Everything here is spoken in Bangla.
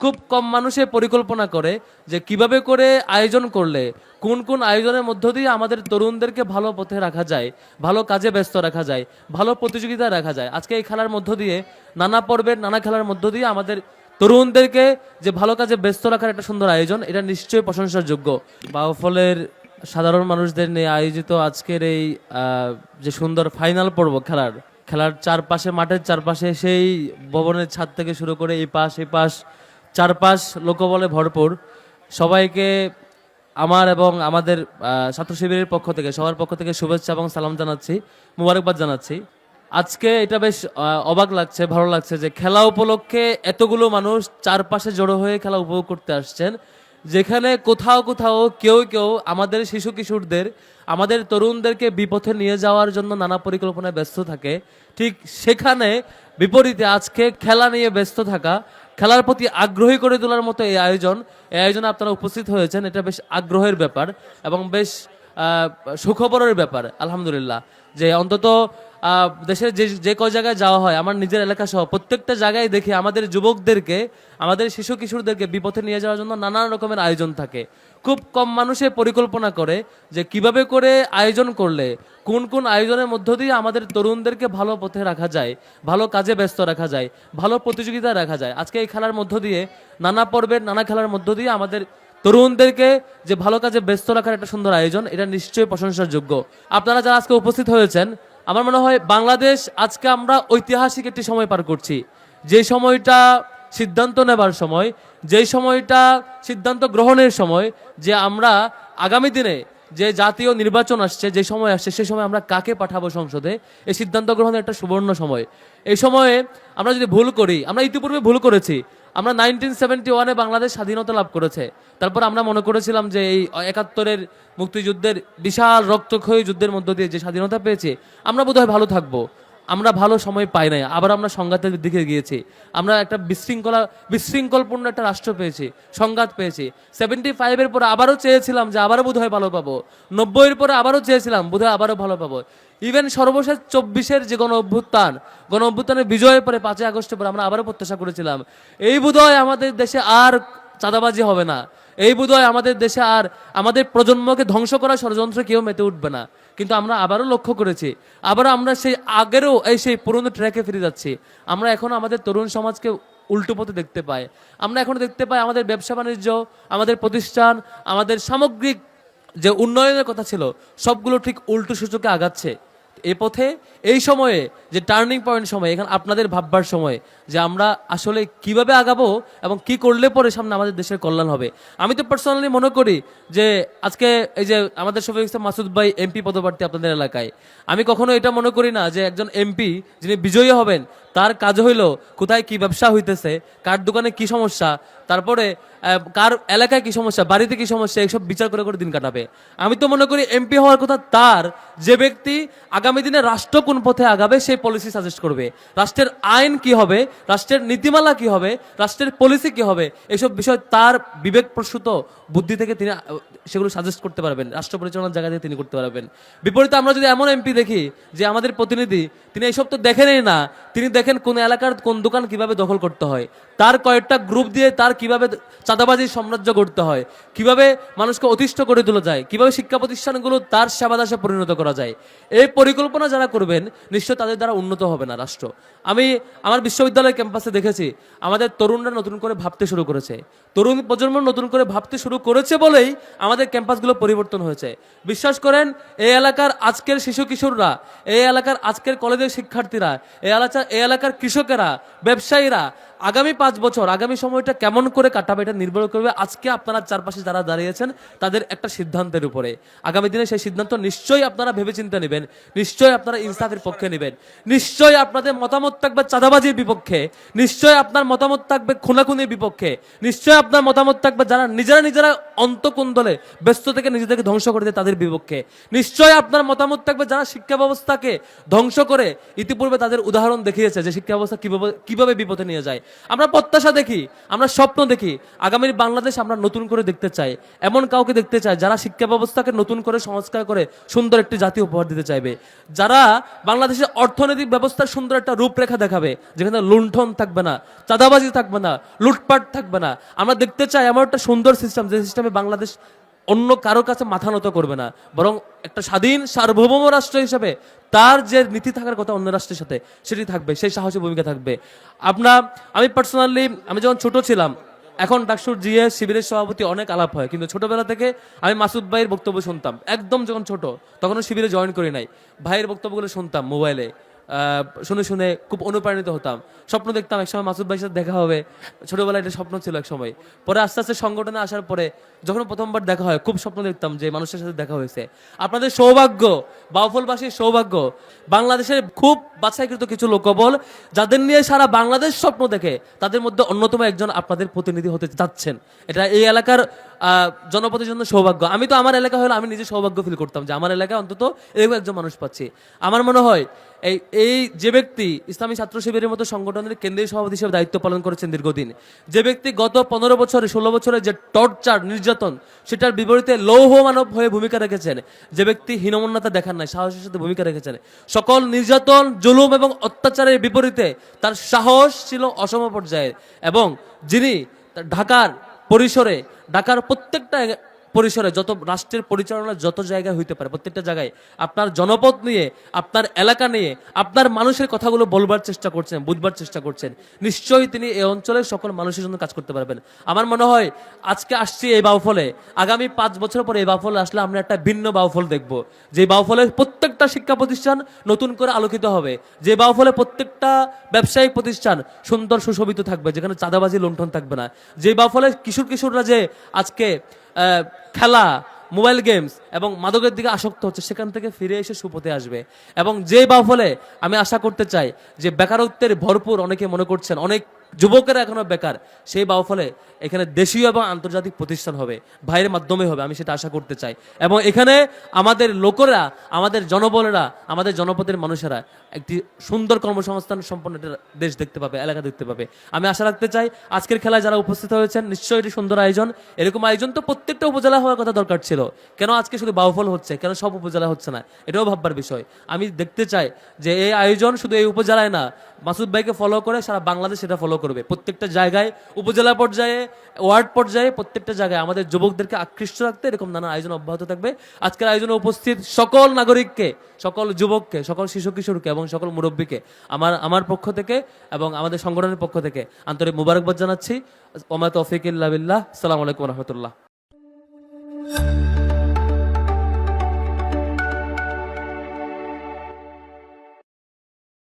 খুব কম মানুষে পরিকল্পনা করে যে কীভাবে করে আয়োজন করলে, কোন কোন আয়োজনের মধ্য দিয়ে আমাদের তরুণদেরকে ভালো পথে রাখা যায়, ভালো কাজে ব্যস্ত রাখা যায়, ভালো প্রতিযোগিতা রাখা যায়। আজকে এই খেলার মধ্য দিয়ে, নানা পর্বের নানা খেলার মধ্য দিয়ে আমাদের তরুণদেরকে যে ভালো কাজে ব্যস্ত রাখার একটা সুন্দর আয়োজন, এটা নিশ্চয়ই প্রশংসার যোগ্য বাউফলের সাধারণ মানুষদের নিয়ে আয়োজিত আজকের এই যে সুন্দর ফাইনাল পর্ব খেলার খেলার চারপাশে, মাঠের চারপাশে সেই ভবনের ছাদ থেকে শুরু করে এই পাশ এই পাশ চারপাশ লোকবলে ভরপুর। সবাইকে আমার এবং আমাদের ছাত্র শিবিরের পক্ষ থেকে, সবার পক্ষ থেকে শুভেচ্ছা এবং সালাম জানাচ্ছি, মুবারকবাদ জানাচ্ছি। আজকে এটা বেশ অবাক লাগছে, ভালো লাগছে যে খেলা উপলক্ষে এতগুলো মানুষ চারপাশে জড়ো হয়ে খেলা উপভোগ করতে আসছেন, যেখানে কোথাও কোথাও কেউ কেউ আমাদের শিশু কিশোরদের, আমাদের তরুণদেরকে বিপথে নিয়ে যাওয়ার জন্য নানা পরিকল্পনায় ব্যস্ত থাকে। ঠিক সেখানে বিপরীতে আজকে খেলা নিয়ে ব্যস্ত থাকা খেলার প্রতি আগ্রহী করে তোলার মতো এই আয়োজন, এই আয়োজনে আপনারা উপস্থিত হয়েছেন। এটা বেশ আগ্রহের ব্যাপার এবং বেশ সুখবরের ব্যাপার, আলহামদুলিল্লাহ। যে অন্তত দেশের যে যে কয় জায়গায় যাওয়া হয়, আমার নিজের এলাকা সহ প্রত্যেকটা জায়গায় দেখি আমাদের যুবকদেরকে, আমাদের শিশু কিশোরদেরকে বিপথে নিয়ে যাওয়ার জন্য নানান রকমের আয়োজন থাকে। খুব কম মানুষে পরিকল্পনা করে যে কীভাবে করে আয়োজন করলে, কোন কোন আয়োজনের মধ্য দিয়ে আমাদের তরুণদেরকে ভালো পথে রাখা যায়, ভালো কাজে ব্যস্ত রাখা যায়, ভালো প্রতিযোগিতা রাখা যায়। আজকে এই খেলার মধ্য দিয়ে, নানা পর্বের নানা খেলার মধ্য দিয়ে আমাদের তরুণদেরকে যে ভালো কাজে ব্যস্ত রাখার একটা সুন্দর আয়োজন, এটা নিশ্চয়ই প্রশংসার যোগ্য। আপনারা যারা আজকে উপস্থিত হয়েছেন আমার মনে হয় বাংলাদেশ আজকে আমরা ঐতিহাসিক একটি সময় পার করছি। যে সময়টা সিদ্ধান্ত নেবার সময় যেই সময়টা সিদ্ধান্ত গ্রহণের সময়, যে আমরা আগামী দিনে যে জাতীয় নির্বাচন আসছে, যে সময় আসছে সেই সময় আমরা কাকে পাঠাবো সংসদে, এই সিদ্ধান্ত গ্রহণের একটা সুবর্ণ সময়। এই সময়ে আমরা যদি ভুল করি, আমরা ইতিপূর্বে ভুল করেছি আমরা নাইনটিন সেভেন্টি ওয়ানে বাংলাদেশ স্বাধীনতা লাভ করেছে। তারপর আমরা মনে করেছিলাম যে এই একাত্তরের মুক্তিযুদ্ধের বিশাল রক্তক্ষয়ী যুদ্ধের মধ্য দিয়ে যে স্বাধীনতা পেয়েছে, আমরা বোধহয় ভালো থাকব। আমরা ভালো সময় পাই নাই, আবার আমরা সংঘাতের দিকে গিয়েছি। আমরা একটা বিশৃঙ্খলা, বিশৃঙ্খলপূর্ণ একটা রাষ্ট্র পেয়েছি, সংঘাত পেয়েছি। সেভেন্টি ফাইভের পরে আবারও চেয়েছিলাম যে আবারও বোধহয় ভালো পাবো। নব্বইয়ের পরে আবারও চেয়েছিলাম, বোধহয় আবারও ভালো পাবো। ইভেন সর্বশেষ চব্বিশের যে গণ অভ্যুত্থান, গণ অভ্যুত্থানের বিজয়ের পরে পাঁচই আগস্টের পরে আমরা আবারও প্রত্যাশা করেছিলাম। এই বোধহয় আমাদের দেশে আর চাঁদাবাজি হবে না। এই বোধহয় আমাদের দেশে আর আমাদের প্রজন্মকে ধ্বংস করার ষড়যন্ত্র কেউ মেতে উঠবে না। কিন্তু আমরা আবারও লক্ষ্য করেছি, আবারও আমরা সেই আগেরও এই সেই পুরনো ট্র্যাকে ফিরে যাচ্ছি। আমরা এখন আমাদের তরুণ সমাজকে উল্টো পথে দেখতে পাই। আমরা এখন দেখতে পাই আমাদের ব্যবসা বাণিজ্য, আমাদের প্রতিষ্ঠান, আমাদের সামগ্রিক যে উন্নয়নের কথা ছিল, সবগুলো ঠিক উল্টো সূচকে আগাচ্ছে। এ পথে, এই সময়ে, যে টার্নিং পয়েন্ট সময়, এখানে আপনাদের ভাববার সময়, যে আমরা আসলে কীভাবে আগাবো এবং কি করলে পরে সামনে আমাদের দেশের কল্যাণ হবে। আমি তো পার্সোনালি মনে করি যে আজকে এই যে আমাদের শফিক মাসুদ ভাই এমপি পদপ্রার্থী আপনাদের এলাকায়, আমি কখনো এটা মনে করি না যে একজন এমপি যিনি বিজয়ী হবেন তার কাজ হইল, কোথায় কি ব্যবসা হইতেছে, কার দোকানে কি সমস্যা, তারপরে কার এলাকায় কি সমস্যা, বাড়িতে কি সমস্যা, এইসব বিচার করে করে দিন কাটাবে। আমি তো মনে করি এমপি হওয়ার কথা তার, যে ব্যক্তি আগামী দিনে রাষ্ট্র কোন পথে আগাবে, সেই পলিসি সাজেস্ট করবে। রাষ্ট্রের আইন কি হবে, রাষ্ট্রের নীতিমালা কি হবে, রাষ্ট্রের পলিসি কি হবে, এইসব বিষয় তার বিবেক প্রসূত বুদ্ধি থেকে তিনি সেগুলো সাজেস্ট করতে পারবেন। রাষ্ট্র পরিচালনার জায়গা থেকে তিনি করতে পারবেন। বিপরীতে আমরা যদি এমন এমপি দেখি, যে আমাদের প্রতিনিধি, তিনি এইসব তো দেখেনই না, তিনি দেখেন কোন এলাকার কোন দোকান কীভাবে দখল করতে হয়, তার কয়েকটা গ্রুপ দিয়ে তার কীভাবে চাঁদাবাজির সাম্রাজ্য করতে হয়, কীভাবে মানুষকে অতিষ্ঠ করে তোলা যায়, কীভাবে শিক্ষা প্রতিষ্ঠানগুলো তার সেবাদাসে পরিণত করা যায়, এই পরিকল্পনা যারা করবেন নিশ্চয় তাদের দ্বারা উন্নত হবে না রাষ্ট্র। আমি আমার বিশ্ববিদ্যালয় ক্যাম্পাসে দেখেছি, আমাদের তরুণরা নতুন করে ভাবতে শুরু করেছে। তরুণ প্রজন্ম নতুন করে ভাবতে শুরু করেছে বলেই আমাদের ক্যাম্পাসগুলো পরিবর্তন হয়েছে। বিশ্বাস করেন, এই এলাকার আজকের শিশু কিশোররা, এই এলাকার আজকের কলেজের শিক্ষার্থীরা, এই এলাকা এই এলাকার কৃষকেরা ব্যবসায়ীরা আগামী পাঁচ বছর, আগামী সময়টা কেমন করে কাটাবে এটা নির্ভর করবে আজকে আপনারা চারপাশে যারা দাঁড়িয়েছেন, তাদের একটা সিদ্ধান্তের উপরে। আগামী দিনে সেই সিদ্ধান্ত নিশ্চয়ই আপনারা ভেবেচিন্তে নেবেন, নিশ্চয়ই আপনারা ইনসাফের পক্ষে নেবেন, নিশ্চয়ই আপনাদের মতামত থাকবে চাঁদাবাজির বিপক্ষে, নিশ্চয়ই আপনার মতামত থাকবে খুনাখুনির বিপক্ষে, নিশ্চয়ই আপনার মতামত থাকবে যারা নিজেরা নিজেরা অন্তকুন্দলে ব্যস্ত থেকে নিজেদেরকে ধ্বংস করে দেয় তাদের বিপক্ষে, নিশ্চয়ই আপনার মতামত থাকবে যারা শিক্ষা ব্যবস্থাকে ধ্বংস করে ইতিপূর্বে তাদের উদাহরণ দেখিয়েছে যে শিক্ষা ব্যবস্থা কীভাবে কীভাবে বিপথে নিয়ে যায়। আমরা প্রত্যাশা দেখি, আমরা স্বপ্ন দেখি, আগামীর বাংলাদেশ আমরা নতুন করে দেখতে চাই। এমন কাউকে দেখতে চাই যারা শিক্ষা ব্যবস্থাকে নতুন করে, সংস্কার করে সুন্দর একটি জাতি উপহার দিতে চাইবে। যারা বাংলাদেশের অর্থনৈতিক ব্যবস্থার সুন্দর একটা রূপরেখা দেখাবে, যেখানে লুণ্ঠন থাকবে না, চাঁদাবাজি থাকবে না, লুটপাট থাকবে না, আমরা দেখতে চাই এমন একটা সুন্দর সিস্টেম যে সিস্টেমে বাংলাদেশ অন্য কারও কাছে মাথা নত করবে না। বরং একটা স্বাধীন সার্বভৌম রাষ্ট্র হিসেবে তার যে নীতি থাকার কথা অন্য রাষ্ট্রের সাথে, সেটি থাকবে, সেই সাহসী ভূমিকা থাকবে। আপনার আমি পার্সোনালি আমি যখন ছোট ছিলাম, এখন ডাকসুর জিএ, শিবিরের সভাপতি অনেক আলাপ হয়। কিন্তু ছোটবেলা থেকে আমি মাসুদ ভাইয়ের বক্তব্য শুনতাম। একদম যখন ছোট, তখনও শিবিরে জয়েন করি নাই। ভাইয়ের বক্তব্যগুলো শুনতাম মোবাইলে। শুনে শুনে খুব অনুপ্রাণিত হতাম। স্বপ্ন দেখতাম একসময় মাসুদ ভাইয়ের সাথে দেখা হবে। ছোটবেলায় এটা স্বপ্ন ছিল এক সময় পরে আস্তে আস্তে সংগঠনে আসার পরে যখন প্রথমবার দেখা হয়, খুব স্বপ্ন দেখতাম যে মানুষের সাথে দেখা হয়েছে। আপনাদের সৌভাগ্য, বাউফলবাসীর সৌভাগ্য, বাংলাদেশের খুব বাছাইকৃত কিছু লোকবল যাদের নিয়ে সারা বাংলাদেশ স্বপ্ন দেখে, তাদের মধ্যে অন্যতম একজন আপনাদের প্রতিনিধি হতে যাচ্ছেন। এটা এই এলাকার জনপদের জন্য সৌভাগ্য। আমি তো আমার এলাকা হলে আমি নিজে সৌভাগ্য ফিল করতাম যে আমার এলাকায় অন্তত এরকম একজন মানুষ পাচ্ছি। আমার মনে হয় এই এই যে ব্যক্তি ইসলামী ছাত্র শিবিরের মতো সংগঠনের কেন্দ্রীয় সভাপতি হিসেবে দায়িত্ব পালন করেছেন দীর্ঘদিন, যে ব্যক্তি গত পনেরো বছরে, ষোলো বছরে যে টর্চার, নির্যাতন, সেটার বিপরীতে লৌহ মানব হয়ে ভূমিকা রেখেছেন, যে ব্যক্তি হীনমন্যতা দেখান নাই, সাহসের সাথে ভূমিকা রেখেছেন, সকল নির্যাতন, জুলুম এবং অত্যাচারের বিপরীতে তার সাহস ছিল অসম পর্যায়ের এবং যিনি ঢাকার পরিসরে, ঢাকার প্রত্যেকটা পরিসরে, যত রাষ্ট্রের পরিচালনা যত জায়গায় হইতে পারে, প্রত্যেকটা জায়গায়, আপনার জনপদ নিয়ে, আপনার এলাকা নিয়ে, আপনার মানুষের কথাগুলো বলবার চেষ্টা করছেন, বুঝবার চেষ্টা করছেন, নিশ্চয়ই তিনি এই অঞ্চলের সকল মানুষের জন্য কাজ করতে পারবেন। আমার মনে হয়, আজকে আসছি এই বাউফলে, আগামী পাঁচ বছর পরে এই বাউফলে আসলে আমরা একটা ভিন্ন বাউফল দেখব। যে বাউফলের প্রত্যেকটা শিক্ষা প্রতিষ্ঠান নতুন করে আলোকিত হবে। যে বাউফলে প্রত্যেকটা ব্যবসায়িক প্রতিষ্ঠান সুন্দর সুশোভিত থাকবে, যেখানে চাঁদাবাজি লুণ্ঠন থাকবে না। যে বাউফলে কিশোর কিশোররা যে আজকে খেলা, মোবাইল গেমস এবং মাদকের দিকে আসক্ত হচ্ছে, সেখান থেকে ফিরে এসে সুপথে আসবে। এবং যে বাউফলে আমি আশা করতে চাই যে বেকারত্বের ভরপুর অনেকে মনে করছেন, অনেক যুবকেরা এখনও বেকার। সেই বাউফলে এখানে দেশীয় এবং আন্তর্জাতিক প্রতিষ্ঠান হবে, ভাইয়ের মাধ্যমে হবে, আমি সেটা আশা করতে চাই। এবং এখানে আমাদের লোকেরা, আমাদের জনবলেরা, আমাদের জনপদের মানুষেরা একটি সুন্দর কর্মসংস্থান সম্পন্ন দেশ দেখতে পাবে, এলাকা দেখতে পাবে। আমি আশা রাখতে চাই, আজকের খেলায় যারা উপস্থিত হয়েছেন, নিশ্চয়ই এটি সুন্দর আয়োজন। এরকম আয়োজন তো প্রত্যেকটা উপজেলা হওয়ার কথা দরকার ছিল। কেন আজকে শুধু বাউফল হচ্ছে? কেন সব উপজেলা হচ্ছে না? এটাও ভাববার বিষয়। আমি দেখতে চাই যে এই আয়োজন শুধু এই উপজেলায় না মাসুদ ভাইকে ফলো করে সারা বাংলাদেশ সেটা ফলো করবে। প্রত্যেকটা জায়গায়, উপজেলা পর্যায়ে, ওয়ার্ড পর্যায়ে, প্রত্যেকটা জায়গায় আমাদের যুবকদেরকে আকৃষ্ট রাখতে এরকম নানা আয়োজন অব্যাহত থাকবে। আজকের আয়োজনে উপস্থিত সকল নাগরিককে, সকল যুবককে, সকল শিশু কিশোরকে এবং সকল মুরব্বীকে আমার আমার পক্ষ থেকে এবং আমাদের সংগঠনের পক্ষ থেকে আন্তরিক মুবারকবাদ জানাচ্ছি। ওমা তৌফিক ইল্লা সালাম আলাইকুম রহমতুল্লাহ।